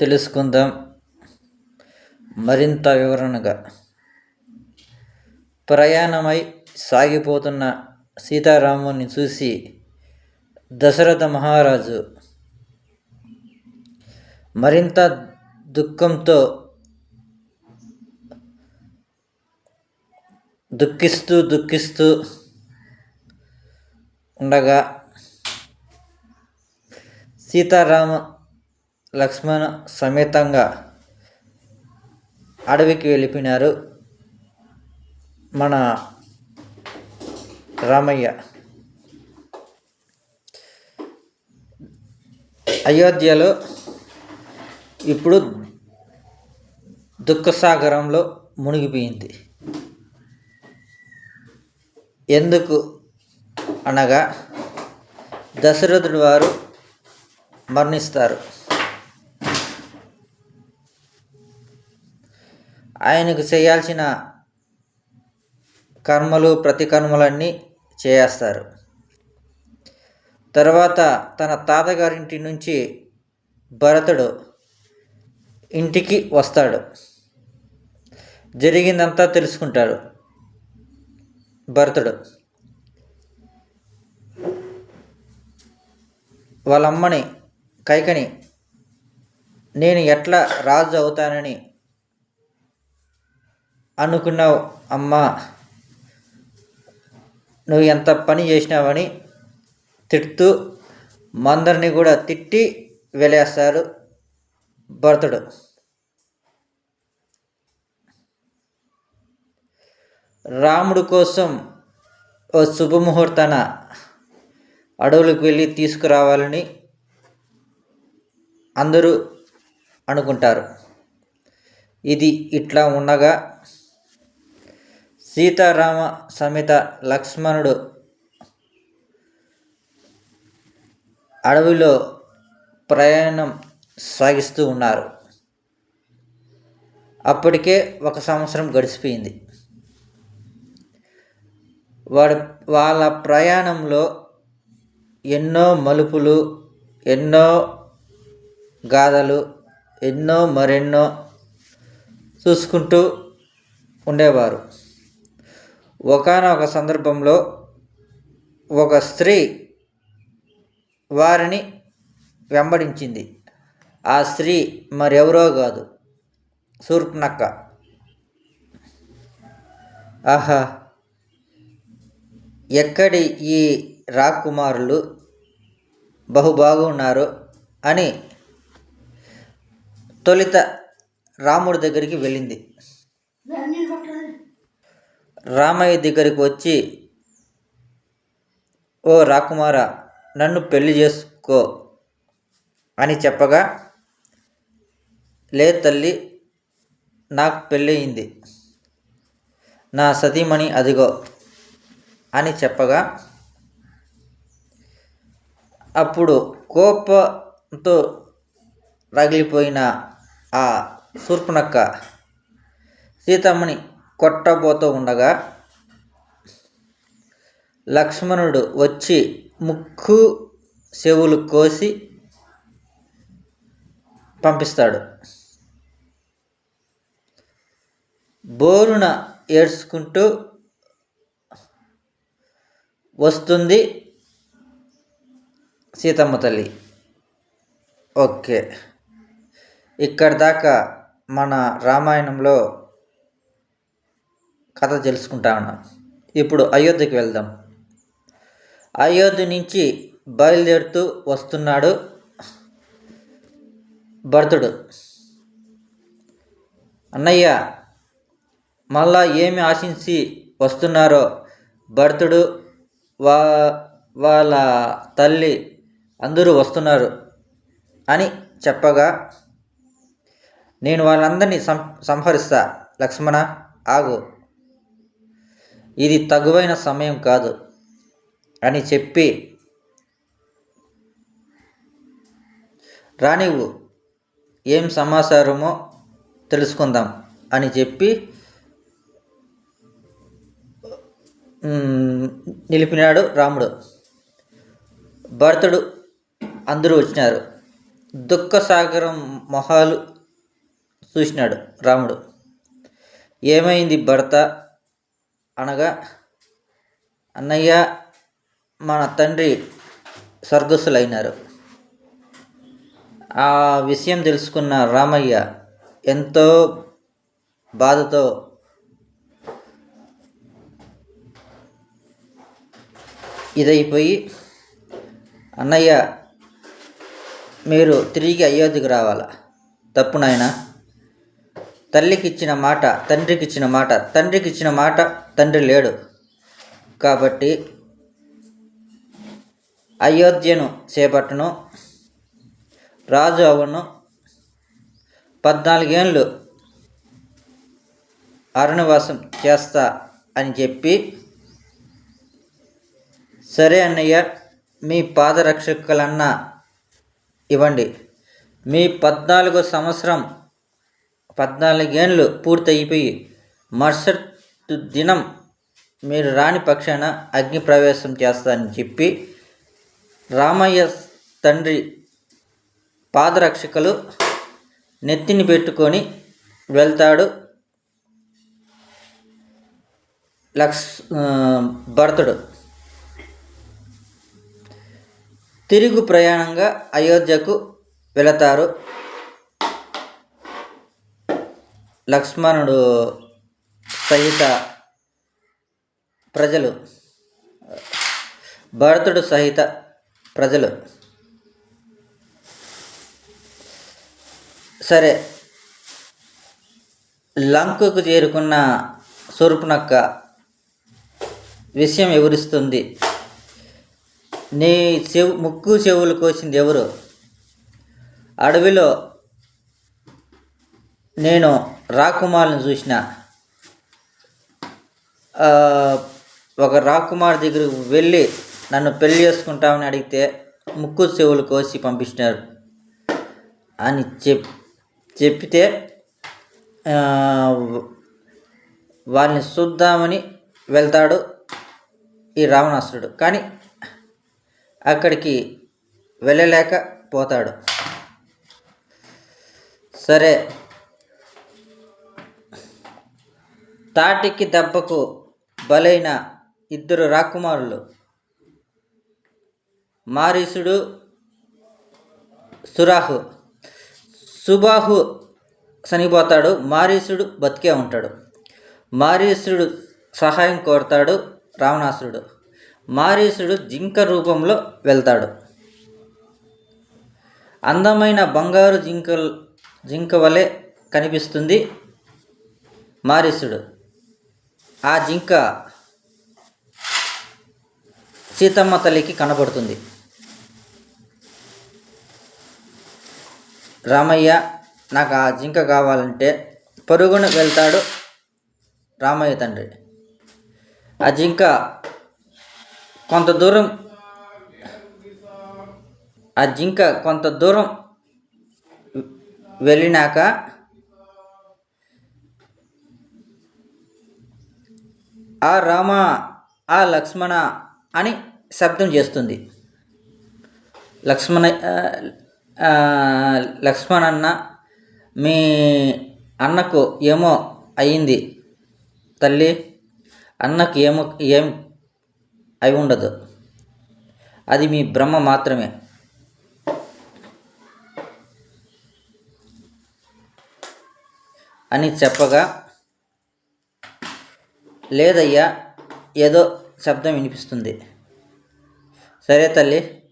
తెలుసుకుందాం మరింత వివరణగా. ప్రయాణమై సాగిపోతున్న సీతారాముని చూసి దశరథ మహారాజు మరింత దుఃఖంతో దుఃఖిస్తూ దుఃఖిస్తూ ఉండగా సీతారామ లక్ష్మణ సమేతంగా అడవికి వెళ్ళిపోయినారు మన రామయ్య. అయోధ్యలో ఇప్పుడు దుఃఖసాగరంలో మునిగిపోయింది. ఎందుకు అనగా దశరథుడు వారు మరణిస్తారు. ఆయనకు చేయాల్సిన కర్మలు ప్రతికర్మలన్నీ చేస్తారు తర్వాత తన తాతగారింటి నుంచి భరతుడు ఇంటికి వస్తాడు. జరిగిందంతా తెలుసుకుంటాడు భరతుడు. వాళ్ళమ్మని కైకని నేను ఎట్లా రాజు అవుతానని అనుకున్నావు అమ్మా. నువ్వు ఎంత పని చేసినావని తిడుతూ మందరిని కూడా తిట్టి వెళ్ళేస్తారు భరతుడు. రాముడు కోసం ఓ శుభముహూర్తాన అడవులకు వెళ్ళి తీసుకురావాలని అందరూ అనుకుంటారు. ఇది ఇట్లా ఉండగా సీతారామ సమేత లక్ష్మణుడు అడవిలో ప్రయాణం సాగిస్తూ ఉన్నారు. అప్పటికే ఒక సంవత్సరం గడిచిపోయింది. వాడు వాళ్ళ ప్రయాణంలో ఎన్నో మలుపులు ఎన్నో గాథలు ఎన్నో మరెన్నో చూసుకుంటూ ఉండేవారు. ఒకనొక సందర్భంలో ఒక స్త్రీ వారిని వెంబడించింది. ఆ స్త్రీ మరెవరో కాదు. సూర్పనక్క ఆహా. ఎక్కడి ఈ రాకుమారులు బహుబాగున్నారు అని తొలిత రాముడి దగ్గరికి వెళ్ళింది. రామయ్య దగ్గరికి వచ్చి ఓ రాకుమార నన్ను పెళ్ళి చేసుకో అని చెప్పగా లే తల్లి నాకు పెళ్ళయింది నా సతీమణి అదిగో అని చెప్పగా అప్పుడు కోపంతో రగిలిపోయిన ఆ శూర్పణక్క సీతమ్మని కొట్టబోతూ ఉండగా లక్ష్మణుడు వచ్చి ముక్కు చెవులు కోసి పంపిస్తాడు. బోరున ఏడ్చుకుంటూ వస్తుంది సీతమ్మ తల్లి. ఓకే. ఇక్కడ దాకా మన రామాయణంలో కథ తెలుసుకుంటా ఉన్నాం. ఇప్పుడు అయోధ్యకి వెళ్దాం. అయోధ్య నుంచి బయలుదేరుతూ వస్తున్నాడు భరతుడు. అన్నయ్య మళ్ళా ఏమి ఆశించి వస్తున్నారో భరతుడు వా వాళ్ళ తల్లి అందరూ వస్తున్నారు అని చెప్పగా నేను వాళ్ళందరినీ సం సంహరిస్తా. లక్ష్మణ ఆగు. ఇది తగువైన సమయం కాదు అని చెప్పి రానివ్వు ఏం సమాచారమో తెలుసుకుందాం అని చెప్పి నిలిపినాడు రాముడు. భరతుడు అందరూ వచ్చినారు. దుఃఖసాగరం మొహాలు చూసినాడు రాముడు. ఏమైంది భర్త? అనగా అన్నయ్య మన తండ్రి స్వర్గస్థులైనారు. ఆ విషయం తెలుసుకున్న రామయ్య ఎంతో బాధతో ఇదైపోయి అన్నయ్య మీరు తిరిగి అయోధ్యకు రావాలా? తప్పు నాయనా. తల్లికి ఇచ్చిన మాట తండ్రికి ఇచ్చిన మాట తండ్రికి ఇచ్చిన మాట తండ్రి లేడు. కాబట్టి అయోధ్యను చేపట్టను రాజు అవును. పద్నాలుగేళ్ళు అరణ్యవాసం చేస్తా అని చెప్పి సరే అన్నయ్య మీ పాదరక్షకులన్నా ఇవ్వండి. మీ పద్నాలుగో సంవత్సరం పద్నాలుగేండ్లు పూర్తయిపోయి మరుసటి దినం మీరు రాని పక్షాన అగ్ని ప్రవేశం చేస్తానని చెప్పి రామయ్య తండ్రి పాదరక్షకులు నెత్తిని పెట్టుకొని వెళ్తాడు. లక్ష్ భర్తడు భరతుడు. తిరుగు ప్రయాణంగా అయోధ్యకు వెళతారు. లక్ష్మణుడు సహిత ప్రజలు భరతుడు సహిత ప్రజలు. సరే లంకకు చేరుకున్న సూర్పునక్క విషయం వివరిస్తుంది. నీ చెవు ముక్కు చెవులు కోసింది ఎవరు? అడవిలో నేను రాకుమారుని చూసిన ఒక రాకుమార్ దగ్గరకు వెళ్ళి నన్ను పెళ్ళి చేసుకుంటామని అడిగితే ముక్కు చెవులు కోసి పంపించినారు. అని చెప్ చెప్పితే వాళ్ళని చూద్దామని వెళ్తాడు ఈ రావణాసురుడు. కానీ అక్కడికి వెళ్ళలేకపోతాడు సరే తాటికి దెబ్బకు బలైన ఇద్దరు రాకుమారులు. మారీసుడు సురాహు. సుబాహు చనిపోతాడు మారీసుడు బతికే ఉంటాడు. మారీసుడు సహాయం కోరతాడు రావణాసురుడు. మారీసుడు జింక రూపంలో వెళ్తాడు. అందమైన బంగారు జింక జింక వలె కనిపిస్తుంది మారీసుడు. ఆ జింక సీతమ్మ తల్లికి కనబడుతుంది. రామయ్య నాకు ఆ జింక కావాలంటే పరుగున వెళ్తాడు రామయ్య తండ్రి. ఆ జింక కొంత దూరం ఆ జింక కొంత దూరం వెళ్ళినాక ఆ రామ ఆ లక్ష్మణ అని శబ్దం చేస్తుంది. లక్ష్మణ లక్ష్మణ్ అన్న మీ అన్నకు ఏమో అయింది తల్లి. అన్నకు ఏమో ఏం అయి ఉండదు. అది మీ బ్రహ్మ మాత్రమే. అని చెప్పగా లేదయ్యా ఏదో శబ్దం వినిపిస్తుంది. సరే తల్లి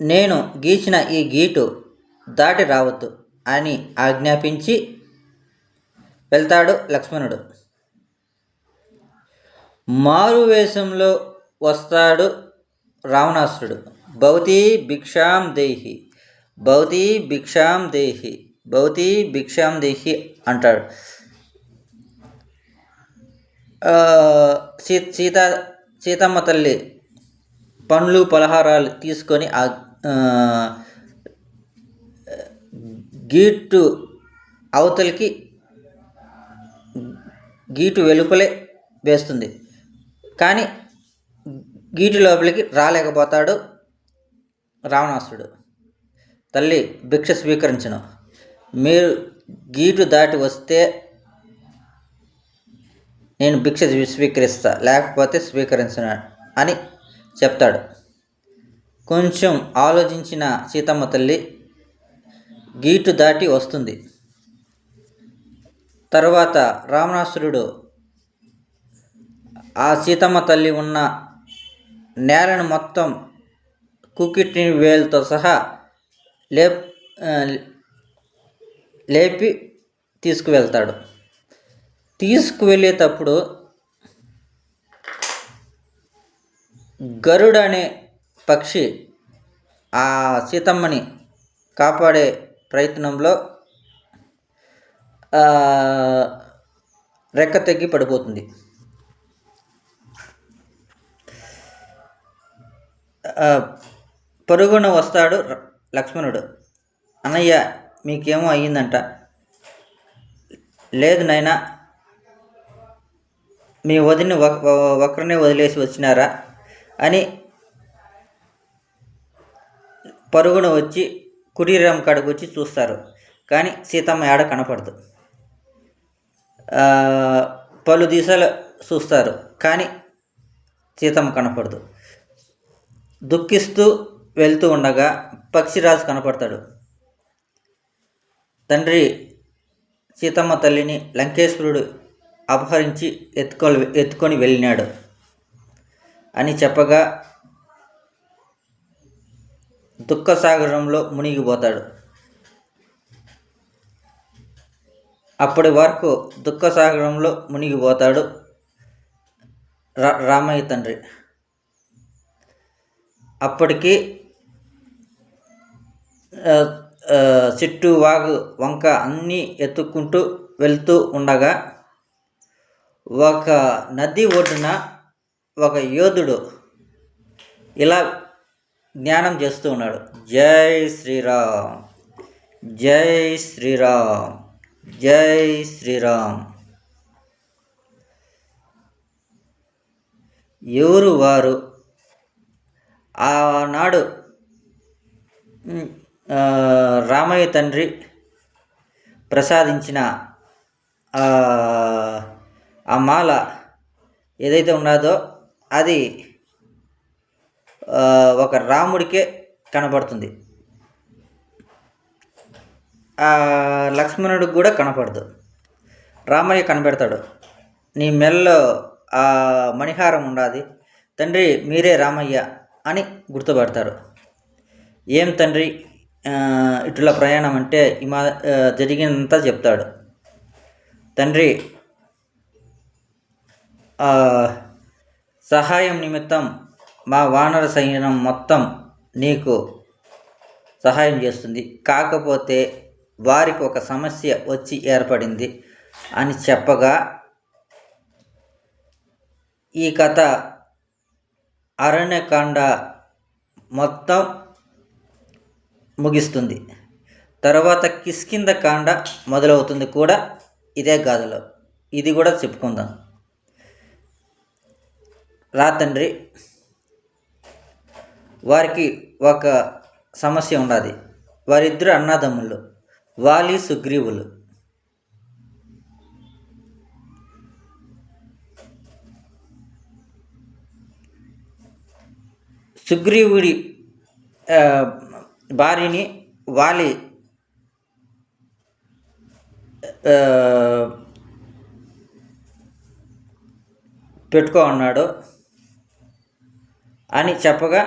నేను గీచిన ఈ గీటు దాటి రావద్దు అని ఆజ్ఞాపించి వెళ్తాడు లక్ష్మణుడు. మారు వేషంలో వస్తాడు రావణాసురుడు. భౌతి భిక్షాం దేహి భౌతి భిక్షాం దేహి భౌతి భిక్షాం దేహి అంటాడు. సీ సీత సీతమ్మ తల్లి పండ్లు పలహారాలు తీసుకొని ఆ గీటు అవతలికి గీటు వెలుపలే వేస్తుంది. కానీ గీటు లోపలికి రాలేకపోతాడు రావణాసుడు తల్లి భిక్ష స్వీకరించను. మీరు గీటు దాటి వస్తే నేను భిక్ష స్వీకరిస్తా లేకపోతే స్వీకరించను అని చెప్తాడు. కొంచెం ఆలోచించిన సీతమ్మ తల్లి గీటు దాటి వస్తుంది. తర్వాత రావణాసురుడు ఆ సీతమ్మ తల్లి ఉన్న నేలను మొత్తం కుకిటి వేలుతో సహా లేప్ లేపి తీసుకువెళ్తాడు. తీసుకువెళ్ళేటప్పుడు గరుడ అనే పక్షి ఆ సీతమ్మని కాపాడే ప్రయత్నంలో రెక్క తగ్గి పడిపోతుంది. పరుగున వస్తాడు లక్ష్మణుడు. అన్నయ్య మీకేమో అయ్యిందంట. లేదు నాయనా మీ వదిని ఒక్- ఒక్కరినే వదిలేసి వచ్చినారా? అని పరుగున వచ్చి కుటీరం కాడకు వచ్చి చూస్తారు. కానీ సీతమ్మ ఏడ కనపడదు. పలు దిశలు చూస్తారు. కానీ సీతమ్మ కనపడదు. దుఃఖిస్తూ వెళ్తూ ఉండగా పక్షిరాజు కనపడతాడు. తండ్రి సీతమ్మ తల్లిని లంకేశ్వరుడు అపహరించి ఎత్తుకొని ఎత్తుకొని వెళ్ళినాడు. అని చెప్పగా దుఃఖసాగరంలో మునిగిపోతాడు. అప్పటి వరకు దుఃఖసాగరంలో మునిగిపోతాడు రా రామయ్య తండ్రి. అప్పటికి చిట్టు చెట్టు వాగు వంక అన్నీ ఎత్తుక్కుంటూ వెళ్తూ ఉండగా ఒక నది ఒడ్డున ఒక యోధుడు ఇలా జ్ఞానం చేస్తూ ఉన్నాడు. జై శ్రీరామ్ జై శ్రీరామ్ జై శ్రీరామ్. ఎవరు వారు? ఆనాడు రామయ్య తండ్రి ప్రసాదించిన ఆ, మాల ఏదైతే ఉన్నదో అది ఒక రాముడికే కనపడుతుంది. లక్ష్మణుడికి కూడా కనపడదు. రామయ్య కనపెడతాడు నీ మెల్లో ఆ మణిహారం ఉండాది. తండ్రి మీరే రామయ్య అని గుర్తుపడతారు. ఏం తండ్రి? ఇటుల ప్రయాణం అంటే ఇమా జరిగినంతా చెప్తాడు. తండ్రి సహాయం నిమిత్తం మా వానర సైన్యం మొత్తం నీకు సహాయం చేస్తుంది. కాకపోతే వారికి ఒక సమస్య వచ్చి ఏర్పడింది అని చెప్పగా ఈ కథ అరణ్యకాండ మొత్తం ముగిస్తుంది. తర్వాత కిష్కింద కాండ మొదలవుతుంది కూడా ఇదే గాథలో. ఇది కూడా చెప్పుకుందాం. రా తండ్రి. వారికి ఒక సమస్య ఉన్నది వారిద్దరు అన్నదమ్ములు వాలి సుగ్రీవులు. సుగ్రీవుడి భార్యని వాలి పెట్టుకో అన్నాడు. అని చెప్పగా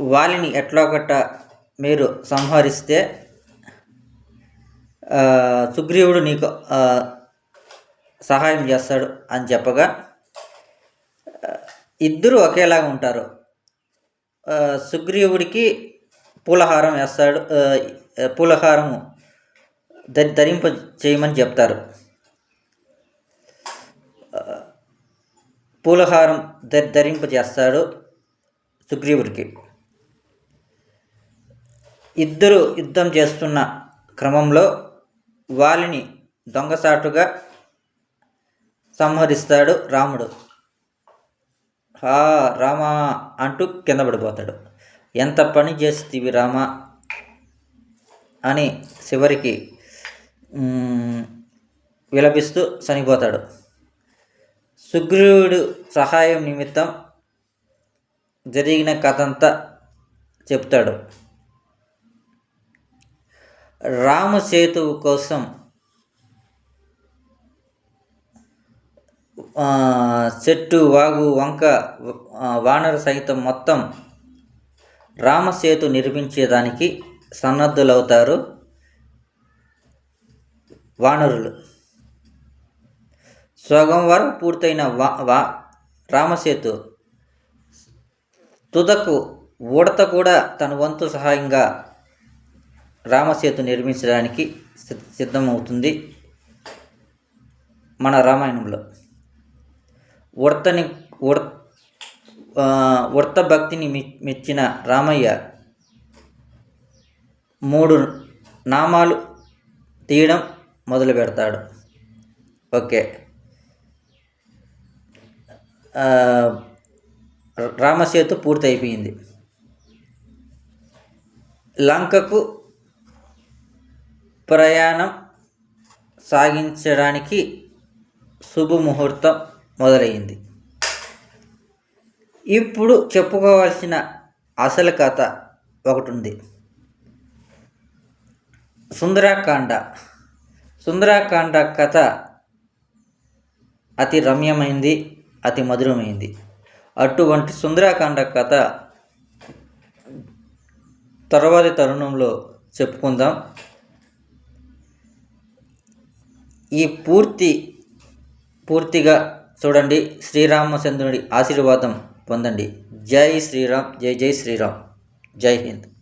వాలిని ఎట్లా మీరు సంహరిస్తే సుగ్రీవుడు నీకు సహాయం చేస్తాడు అని చెప్పగా ఇద్దరు ఒకేలాగా ఉంటారు. సుగ్రీవుడికి పూలహారం వేస్తాడు పూలహారము ధరింప చేయమని చెప్తారు. పూలహారం ధరింపజేస్తాడు ధరింప చేస్తాడు సుగ్రీవుడికి. ఇద్దరు యుద్ధం చేస్తున్న క్రమంలో వాలిని దొంగసాటుగా సంహరిస్తాడు రాముడు. హా రామా అంటూ కింద పడిపోతాడు. ఎంత పని చేస్తీవి రామా అని చివరికి విలపిస్తూ చనిపోతాడు. సుగ్రీవుడు సహాయం నిమిత్తం జరిగిన కథ అంతా చెప్తాడు రామసేతువు కోసం చెట్టు వాగు వంక వానరు సహితం మొత్తం రామసేతు నిర్మించేదానికి సన్నద్ధులవుతారు వానరులు. సగం వరకు పూర్తయిన వా వా రామసేతు. తుదకు ఉడత కూడా తన వంతు సహాయంగా రామసేతు నిర్మించడానికి సిద్ధమవుతుంది మన రామాయణంలో. ఉడతని ఉడ ఉడత భక్తిని మెచ్చిన రామయ్య మూడు నామాలు తీయడం మొదలు పెడతాడు ఓకే. రామసేతు పూర్తి అయిపోయింది లంకకు ప్రయాణం సాగించడానికి శుభముహూర్తం మొదలైంది. ఇప్పుడు చెప్పుకోవాల్సిన అసలు కథ ఒకటి ఉంది సుందరాకాండ. సుందరాకాండ కథ అతి రమ్యమైంది. అతి మధురమైంది. అటువంటి సుందరాకాండ కథ తర్వాతి తరుణంలో చెప్పుకుందాం. ఈ పూర్తి పూర్తిగా చూడండి. శ్రీరామచంద్రుడి ఆశీర్వాదం పొందండి. జై శ్రీరామ్ జై జై శ్రీరామ్. జై హింద్.